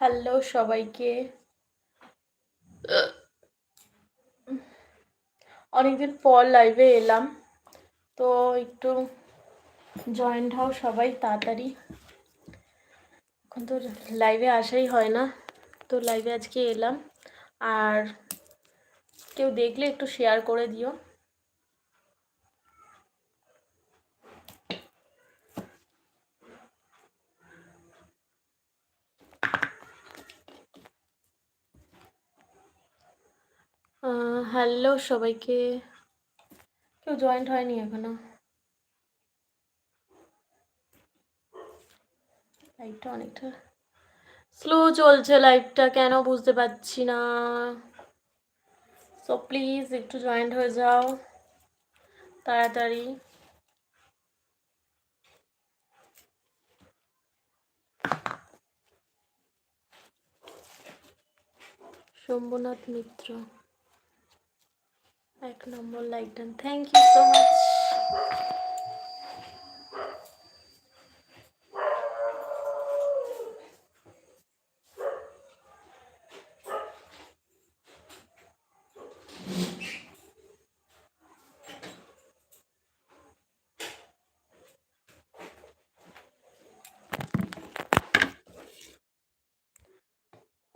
Hello সবাইকে। অনেকদিন পর লাইভে এলাম, তো একটু জয়েন্ট হও সবাই তাড়াতাড়ি। এখন তো লাইভে আসাই হয় না, তো লাইভে আজকে এলাম। আর কেউ দেখলে একটু শেয়ার করে দিও। হ্যালো সবাইকে কেউ জয়েন্ট হয়নি এখনও। লাইভটা অনেকটা স্লো চলছে লাইভটা কেন বুঝতে পারছি না। সো প্লিজ একটু জয়েন্ট হয়ে যাও, তাড়াতাড়ি। শম্ভুনাথ মিত্র। এক নম্বর like done thank you so much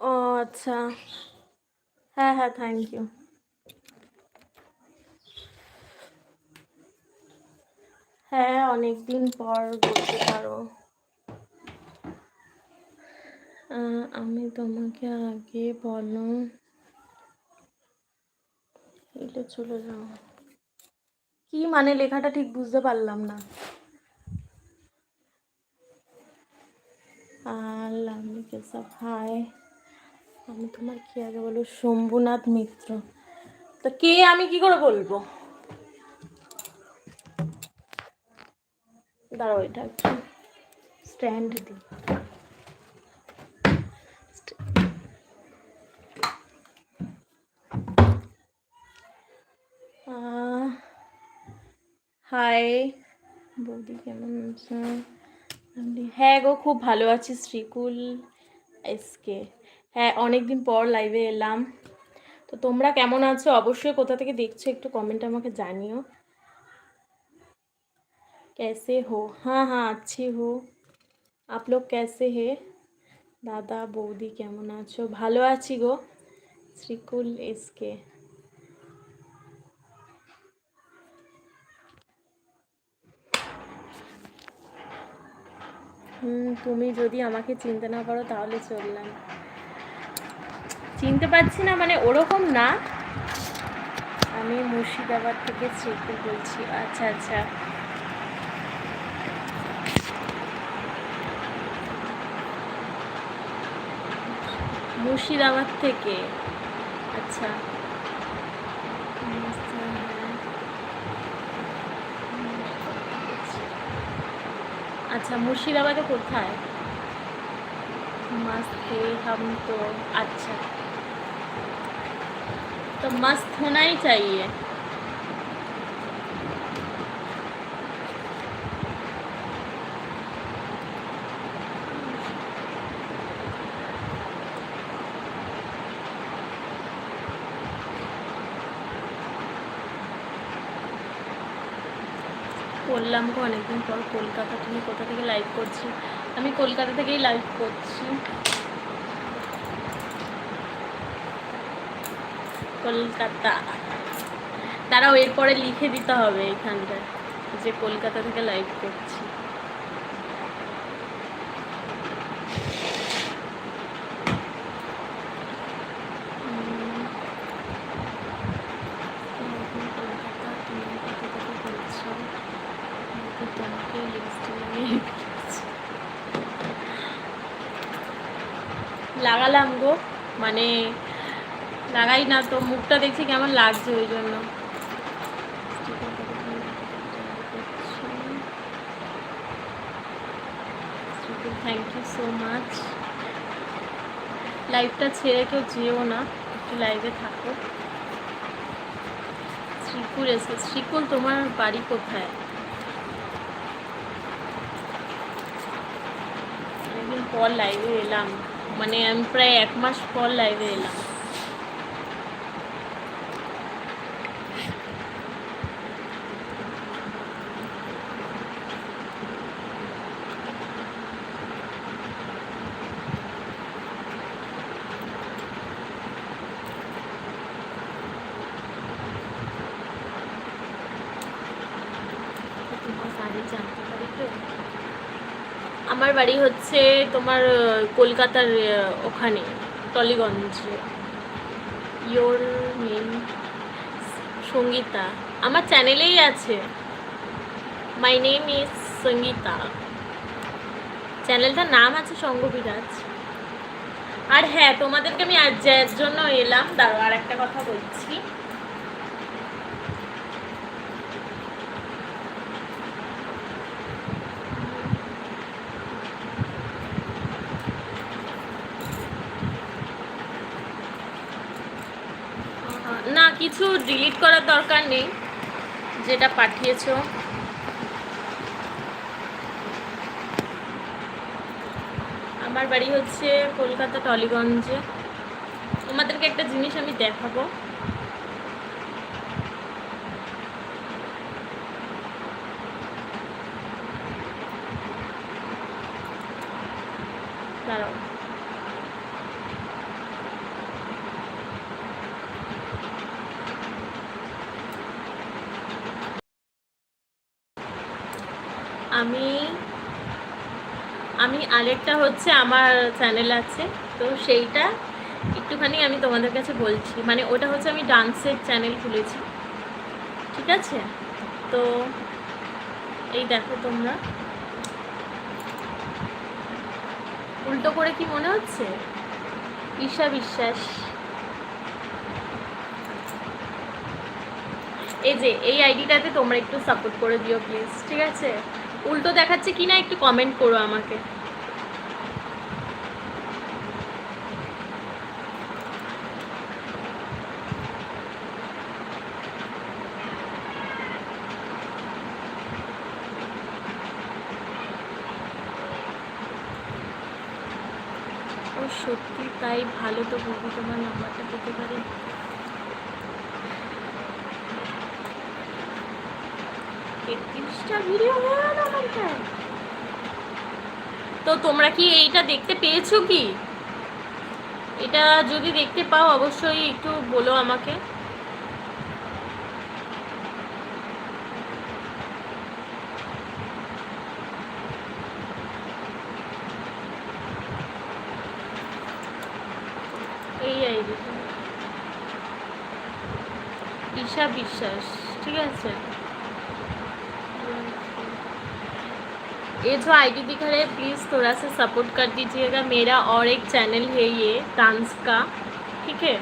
ও আচ্ছা হ্যাঁ হ্যাঁ থ্যাংক ইউ হ্যাঁ অনেক দিন পর বলতে পারো। আমি তোমাকে আগে বলো। এলে চলে যাও। কি মানে লেখাটা ঠিক বুঝতে পারলাম না। আমি তোমার কি আগে বলো? শম্ভুনাথ মিত্র। তো কে আমি কি করে বলব? দাঁড়াও, এটা একটু স্ট্যান্ড দিই। হাই বৌদি কেমন আছো? হ্যাঁ গো, খুব ভালো আছি শ্রীকুল এসকে। হ্যাঁ অনেকদিন পর লাইভে এলাম। তো তোমরা কেমন আছো? অবশ্যই কোথা থেকে দেখছ একটু কমেন্ট আমাকে জানিও। कैसे हो हाँ हाँ अच्छी हो आप लोग कैसे হে দাদা বৌদি কেমন আছো ভালো আছি গো শ্রীকুল এসকে হুম তুমি যদি আমাকে চিনতে না পারো তাহলে চললাম চিনতে পারছি না মানে ওরকম না আমি মুর্শিদাবাদ থেকে শ্রীকুল বলছি আচ্ছা আচ্ছা মুর্শিদাবাদ থেকে আচ্ছা আচ্ছা মুর্শিদাবাদে কোথায় मस्त है हम तो अच्छा तो मस्त होना ही चाहिए করলাম গো, অনেকদিন পর কলকাতা, তুমি কোথা থেকে লাইভ করছি? আমি কলকাতা থেকেই লাইভ করছি। কলকাতা। তারা এরপরে লিখে দিতে হবে এখানটায় যে কলকাতা থেকে লাইভ করছি উম, তুমি কলকাতা, তুমি কোথা থেকে বলছো? আমি তো তোমাকে লিপস্টিক লাগিয়ে রেখেছি। লাগালাম গো। মানে লাগাই না তো, মুখটা দেখছি কেমন লাগছে ওই জন্য। থ্যাংক ইউ সো মাচ লাইভটা ছেড়ে কেউ যেও না, একটু লাইভে থাকো। শ্রীকুল এসে শ্রীকুল, তোমার বাড়ি কোথায়? অনেকদিন পর লাইভে এলাম। মানে আমি প্রায় এক মাস পর লাইভে এলাম তোমার বাড়ি জানতে পারি তো? আমার বাড়ি হচ্ছে তোমার কলকাতার ওখানে, টলিগঞ্জে। Your name Sangeeta. আমার চ্যানেলেই আছে। My name is Sangeeta. চ্যানেলটার নাম আছে সঙ্গবিরাজ। আর হ্যাঁ তোমাদেরকে আমি আজ জন্য এলাম। দাঁড়ো আর একটা কথা বলছি না কিছু ডিলিট করার দরকার নেই, যেটা পাঠিয়েছো। আমার বাড়ি হচ্ছে কলকাতা টলিগঞ্জে। তোমাদেরকে একটা জিনিস আমি দেখাবো। দাঁড়াও। আমি আমি আরেকটা হচ্ছে আমার চ্যানেল আছে, তো সেইটা একটুখানি আমি তোমাদের কাছে বলছি। মানে ওটা হচ্ছে আমি ডান্সের চ্যানেল খুলেছি। ঠিক আছে? তো এই দেখো তোমরা। উল্টো করে কি মনে হচ্ছে? ঈশা বিশ্বাস। এই যে, এই আইডিটাতে তোমরা একটু সাপোর্ট করে দিও প্লিজ ঠিক আছে? উল্টো দেখাচ্ছে কি না একটু কমেন্ট করো আমাকে। সত্যি, তাই ভালো তো বলবি তোমার নাম্বারটা পেতে পারি। তেত্রিশটা ভিডিও আমারটায় তো তোমরা কি এইটা দেখতে পেয়েছ কি? এটা যদি দেখতে পাও, অবশ্যই একটু বলো আমাকে। এই ঈশা বিশ্বাস, ঠিক আছে? ये जो आईडी दिखा रहा है प्लीज़ थोड़ा सा सपोर्ट कर दीजिएगा मेरा और एक चैनल है ये डांस का ठीक है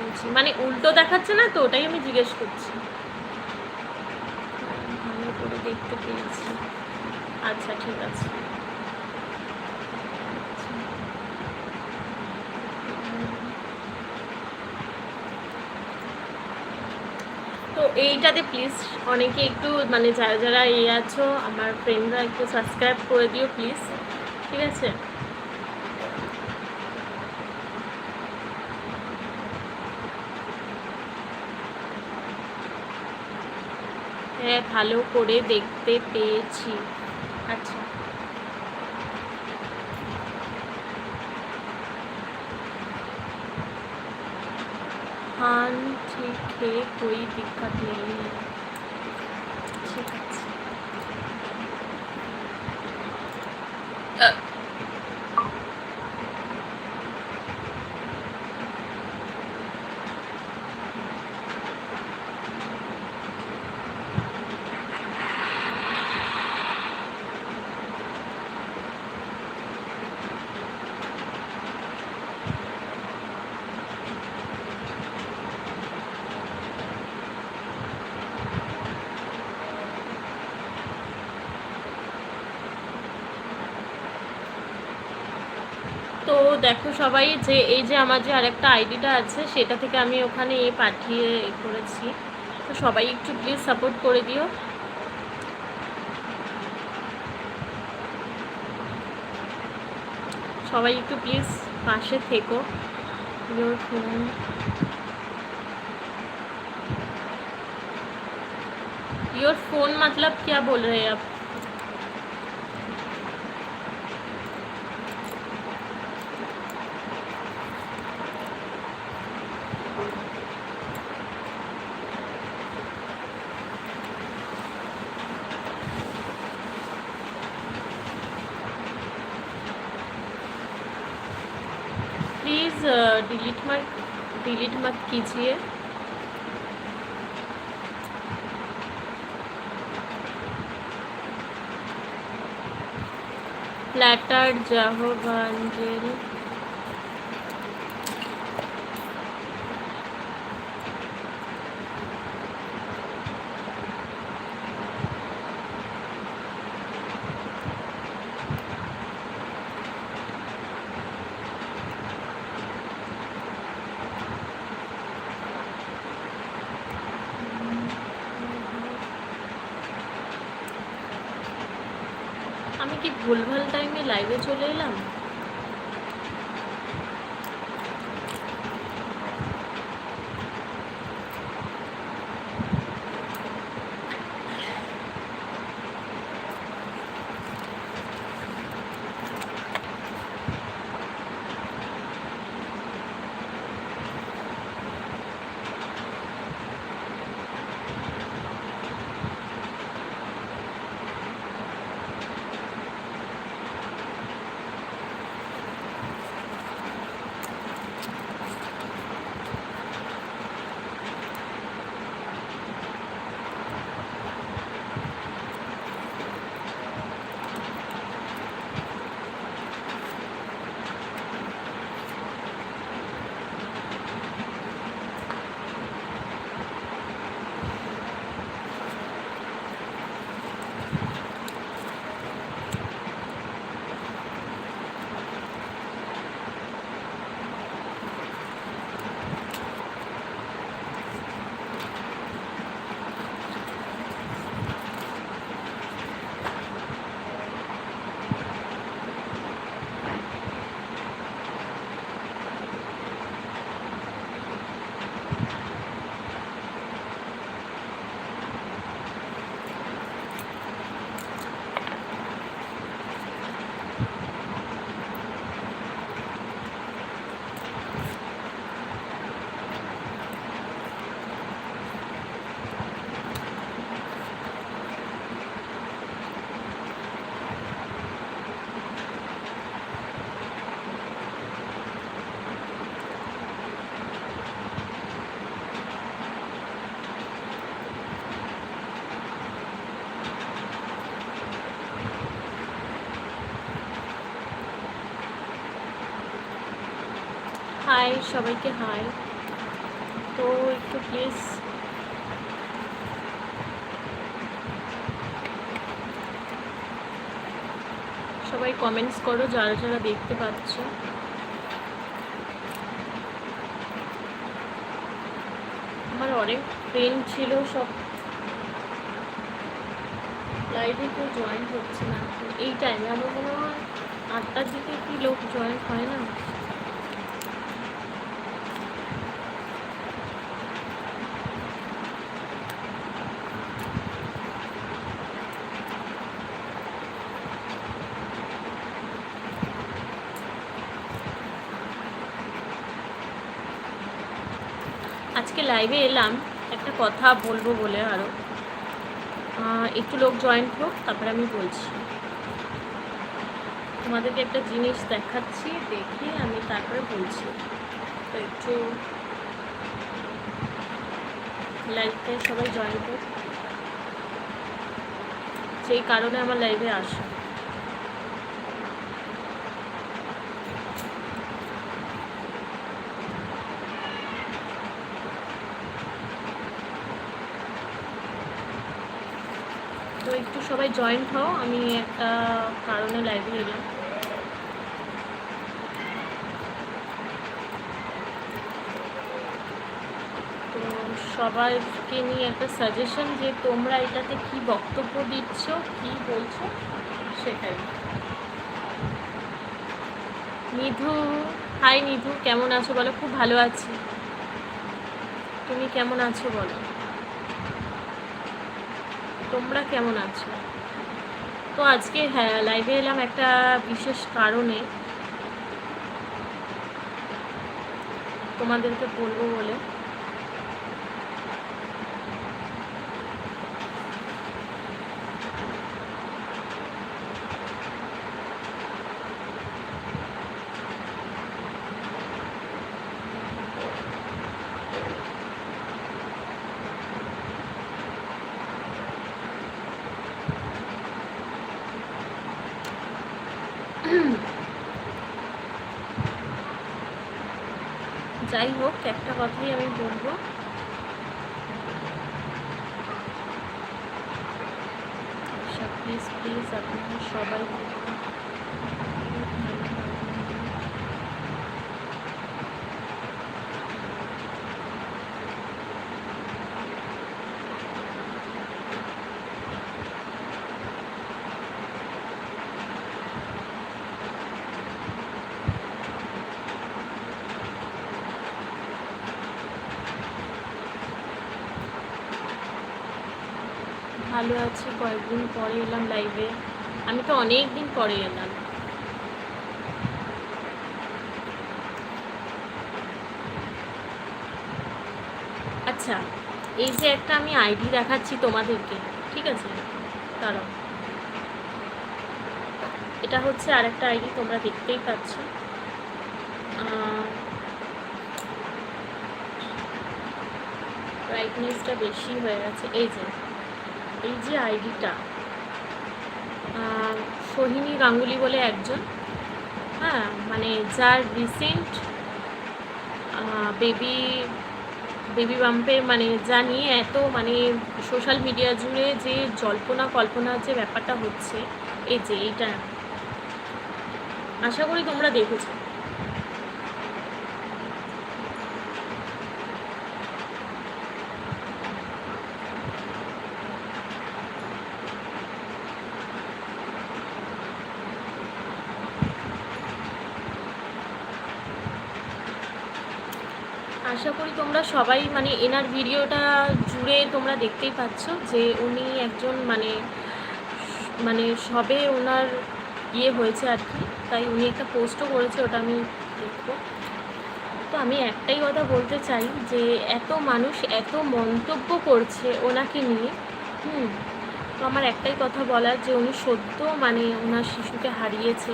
বলছি, মানে উল্টো দেখাচ্ছে না তো ওটাই আমি জিজ্ঞেস করছি ভালো করে দেখতে পেয়েছি আচ্ছা ঠিক আছে এইটাতে প্লিজ অনেকে একটু মানে যারা যারা এই আছো, আমার ফ্রেন্ডরা একটু সাবস্ক্রাইব করে দিও প্লিজ ঠিক আছে? হ্যাঁ ভালো করে দেখতে পেয়েছি। हाँ ठीक है कोई दिक्कत नहीं है। ठीक है। তো দেখো সবাই যে এই যে আমার যে আরেকটা আইডিটা আছে সেটা থেকে আমি ওখানে এ পাঠিয়ে এ করেছি তো সবাই একটু প্লিজ সাপোর্ট করে দিও সবাই একটু প্লিজ পাশে থেকো योर फोन योर फोन मतलब क्या बोल रहे हैं आप डिलीट मत डिलीट मत कीजिए प्लेटर जाहो কি ভুলভাল টাইমে লাইভে চলে এলাম? হাই, সবাইকে হাই। তো একটু প্লিজ সবাই কমেন্টস করো, যারা যারা দেখতে পাচ্ছ। আমার অনেক ফ্রেন্ড ছিল সব। লাইভে কেউ জয়েন হচ্ছে না। এই টাইমে আমার মনে হয় আটটার দিকে কি লোক জয়েন হয় না? আজকে লাইভে এলাম, একটা কথা বলব বলে আরও একটু লোক জয়েন হোক, তারপরে আমি বলছি। তোমাদেরকে একটা জিনিস দেখাচ্ছি, দেখে আমি তারপরে বলছি। তো একটু লাইভে সবাই জয়েন হোক। সেই কারণে আমার লাইভে আসা তো একটু সবাই জয়েন্ট হও আমি একটা কারণে লাইভে এলাম তো সবাইকে নিয়ে একটা সাজেশন যে তোমরা এটাতে কি বক্তব্য দিচ্ছ, কি বলছো, সেটাই। নিধু হাই নিধু, কেমন আছো বলো? খুব ভালো আছি। তুমি কেমন আছো বলো? তোমরা কেমন আছো? তো আজকে হ্যাঁ লাইভে এলাম একটা বিশেষ কারণে। তোমাদেরকে বলব বলে যাই হোক একটা কথাই আমি বলব প্লিজ প্লিজ আপনারা সবাই ভালো কয়েকদিন পরে এলাম লাইভে আমি তো অনেক দিন পরে এলাম। আচ্ছা এই যে একটা আমি আইডি দেখাচ্ছি তোমাদেরকে, ঠিক আছে? দাঁড়াও। এটা হচ্ছে আরেকটা আইডি তোমরা দেখতেই পাচ্ছ। ব্রাইটনেসটা বেশি হয়ে গেছে। এই যে। এই যে আইডিটা সোহিনী গাঙ্গুলি বলে একজন হ্যাঁ মানে যার রিসেন্ট বেবি বেবি বাম্পে মানে যা নিয়ে এত মানে সোশ্যাল মিডিয়া জুড়ে যে জল্পনা কল্পনার যে ব্যাপারটা হচ্ছে, এই যে এইটা। আশা করি তোমরা দেখেছ আশা করি তোমরা সবাই মানে এনার ভিডিওটা জুড়ে তোমরা দেখতেই পাচ্ছ যে উনি একজন মানে মানে সবে ওনার ইয়ে হয়েছে আর কি। তাই উনি একটা পোস্টও করেছে, ওটা আমি দেখব। তো আমি একটাই কথা বলতে চাই যে এত মানুষ এত মন্তব্য করছে ওনাকে নিয়ে, হুম, তো আমার একটাই কথা বলার যে উনি সদ্য মানে ওনার শিশুকে হারিয়েছে।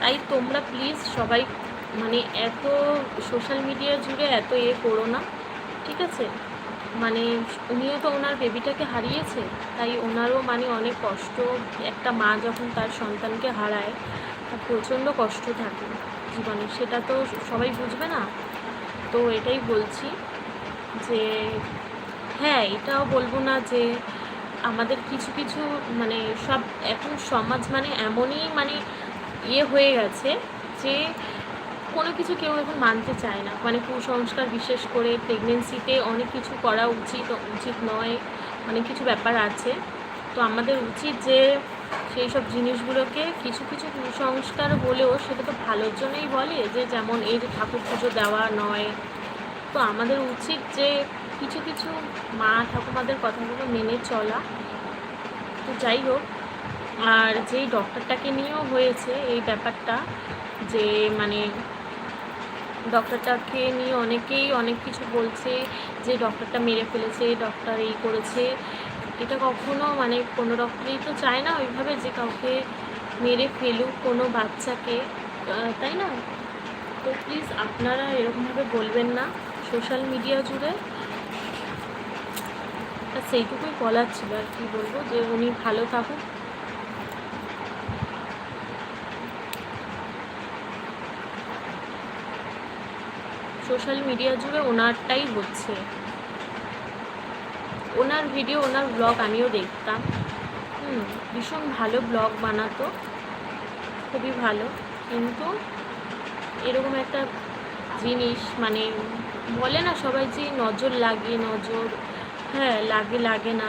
তাই তোমরা প্লিজ সবাই মানে এত সোশ্যাল মিডিয়া জুড়ে এত এ করো না, ঠিক আছে? মানে উনিও তো ওনার বেবিটাকে হারিয়েছে, তাই ওনারও মানে অনেক কষ্ট। একটা মা যখন তার সন্তানকে হারায়, তার প্রচণ্ড কষ্ট থাকে জীবনে। সেটা তো সবাই বুঝবে না। তো এটাই বলছি যে হ্যাঁ এটাও বলব না যে আমাদের কিছু কিছু মানে সব এখন সমাজ মানে এমনই মানে ইয়ে হয়ে গেছে যে কোনো কিছু কেউ এখন মানতে চায় না। মানে কুসংস্কার বিশেষ করে প্রেগনেন্সিতে অনেক কিছু করা উচিত উচিত নয়, অনেক কিছু ব্যাপার আছে। তো আমাদের উচিত যে সেই সব জিনিসগুলোকে কিছু কিছু কুসংস্কার হলেও সেটা তো ভালোর জন্যই বলে যে যেমন এই যে ঠাকুর পুজো দেওয়া নয়। তো আমাদের উচিত যে কিছু কিছু মা ঠাকুমাদের কথাগুলো মেনে চলা। তো যাই হোক, আর যেই ডক্টরটাকে নিয়েও হয়েছে এই ব্যাপারটা যে মানে ডক্টরটাকে নিয়ে অনেকেই অনেক কিছু বলছে যে ডক্টরটা মেরে ফেলেছে ডক্টর এই করেছে। এটা কখনো মানে কোনো ডক্টরই তো চায় না ওইভাবে যে কাউকে মেরে ফেলুক কোনো বাচ্চাকে। তাই না? তো প্লিজ আপনারা এরকমভাবে বলবেন না সোশ্যাল মিডিয়া জুড়ে। সেইটুকুই বলার ছিল আর কি বলব যে উনি ভালো থাকুক। সোশ্যাল মিডিয়া জুড়ে ওনারটাই হচ্ছে। ওনার ভিডিও, ওনার ব্লগ আমিও দেখতাম। হুম, ভীষণ ভালো ব্লগ বানাতো। খুবই ভালো। কিন্তু এরকম একটা জিনিস মানে বলে না সবাই যে নজর লাগে, নজর হ্যাঁ লাগে লাগে না।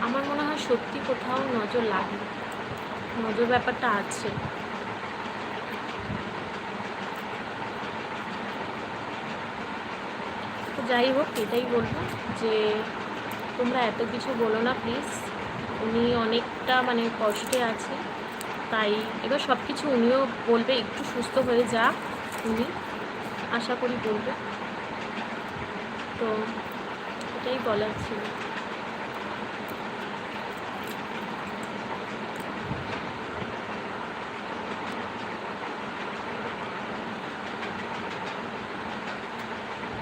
আমার মনে হয় সত্যি কোথাও নজর লাগে। নজর ব্যাপারটা আছে। যাই হোক, এটাই বলব যে তোমরা এত কিছু বলো না প্লিজ উনি অনেকটা মানে কষ্টে আছে, তাই এবার সব কিছু উনিও বলবে, একটু সুস্থ হয়ে যা উনি, আশা করি বলবে। তো এটাই বলার ছিল।